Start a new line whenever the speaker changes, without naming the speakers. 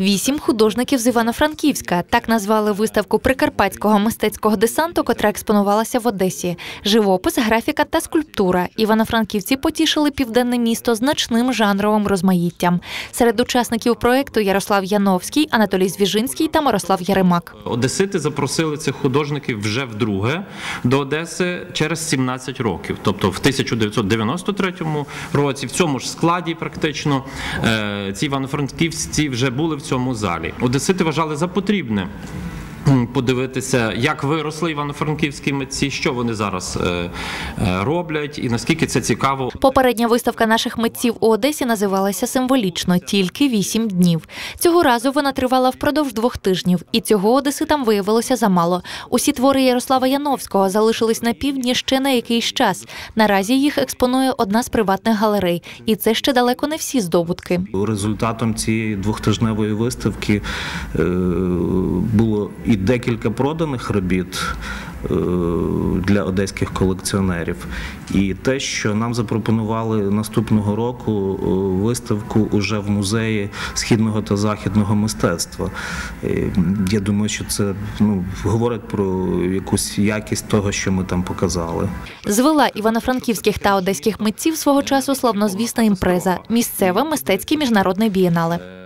Вісім художників з Івано-Франківська так назвали виставку прикарпатського мистецького десанту, котра експонувалася в Одесі. Живопис, графіка та скульптура. Івано-франківці потішили південне місто значним жанровим розмаїттям. Серед учасників проекту Ярослав Яновський, Анатолій Звіжинський та Мирослав Яремак.
Одесити запросили цих художників вже вдруге до Одеси через 17 років. Тобто в 1993 році, в цьому ж складі, практично е, ці івано-франківці вже були в цьому залі. Одесити вважали за потрібне. Подивитися, як виросли івано-франківські митці, що вони зараз е, е, роблять, і наскільки це цікаво
Попередня виставка наших митців у Одесі називалася символічно тільки вісім днів. Цього разу вона тривала впродовж двох тижнів, і цього одеситам виявилося замало. Усі твори Ярослава Яновського залишились на півдні ще на якийсь час. Наразі їх експонує одна з приватних галерей, і це ще далеко не всі здобутки.
Результатом цієї двохтижневої виставки е, було і декілька проданих робіт е, для одеських колекціонерів, і те, що нам запропонували наступного року е, виставку уже в музеї східного та західного мистецтва. Е, Я думаю, що це ну, говорить про якусь якість того, що ми там показали.
Звела івано-франківських та одеських митців свого часу славнозвісна імпреза місцеве мистецьке міжнародне бієнале.